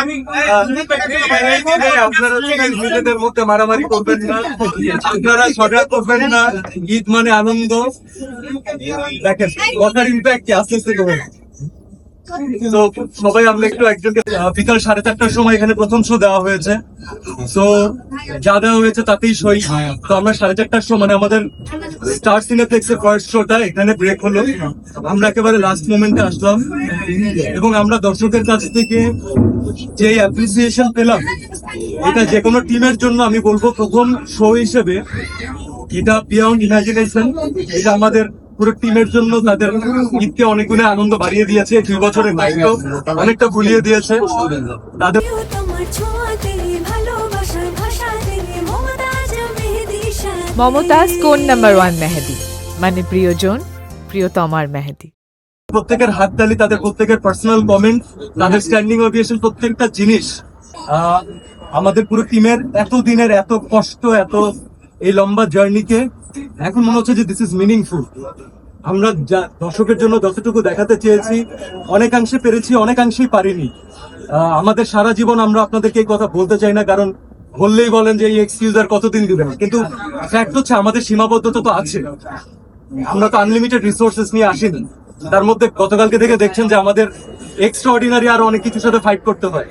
আমি আপনারা মধ্যে মারামারি করবেন না। আপনারা ঝগড়া করবেন না। ঈদ মানে আনন্দ। দেখেন কথার ইম্প্যাক্ট কি আস্তে আস্তে তো সবাই আমরা একটু একজনকে বিকাল সাড়ে চারটার সময় এখানে প্রথম শো দেওয়া হয়েছে। তো যা দেওয়া হয়েছে তাতেই সই। তো আমরা সাড়ে চারটার সময় মানে আমাদের স্টার সিনেপ্লেক্স এর ফার্স্ট শোটা এখানে ব্রেক হলো। আমরা একেবারে লাস্ট মোমেন্টে আসলাম। এবং আমরা দর্শকের কাছ থেকে যে অ্যাপ্রিসিয়েশন পেলাম, এটা যে কোনো টিমের জন্য আমি বলব প্রথম শো হিসেবে। এটা বিয়ন্ড ইমাজিনেশন এটা আমাদের পুরো টিমের জন্য তাদের ঈদকে অনেক গুণে আনন্দ বাড়িয়ে দিয়েছে। দুই বছরের নাইটও অনেকটা ভুলিয়ে দিয়েছে। তাদের মমতাজ কোন নাম্বার ওয়ান মেহেদি? মানে প্রিয়জন, প্রিয়তমার মেহেদি। প্রত্যেকের হাততালি, তাদের প্রত্যেকের পার্সোনাল কমেন্ট তাদের স্ট্যান্ডিং অভিয়েশন প্রত্যেকটা জিনিস আমাদের পুরো টিমের এত দিনের এত কষ্ট, এত এই লম্বা জার্নিকে এখন মনে হচ্ছে যে দিস ইজ মিনিংফুল আমরা যা, দর্শকের জন্য যতটুকু দেখাতে চেয়েছি, অনেকাংশে পেরেছি, অনেকাংশেই পারিনি। আমাদের সারা জীবন আমরা আপনাদেরকে এই কথা বলতে চাই না, কারণ বললেই বলেন যে এই এক্সকিউজ আর কতদিন দিবেন কিন্তু ফ্যাক্ট হচ্ছে আমাদের সীমাবদ্ধতা তো আছে। আমরা তো আনলিমিটেড রিসোর্সেস নিয়ে আসিনি। তার মধ্যে গতকালকে দেখে দেখছেন যে আমাদের এক্সট্রা অর্ডিনারি আরও অনেক কিছুর সাথে ফাইট করতে হয়।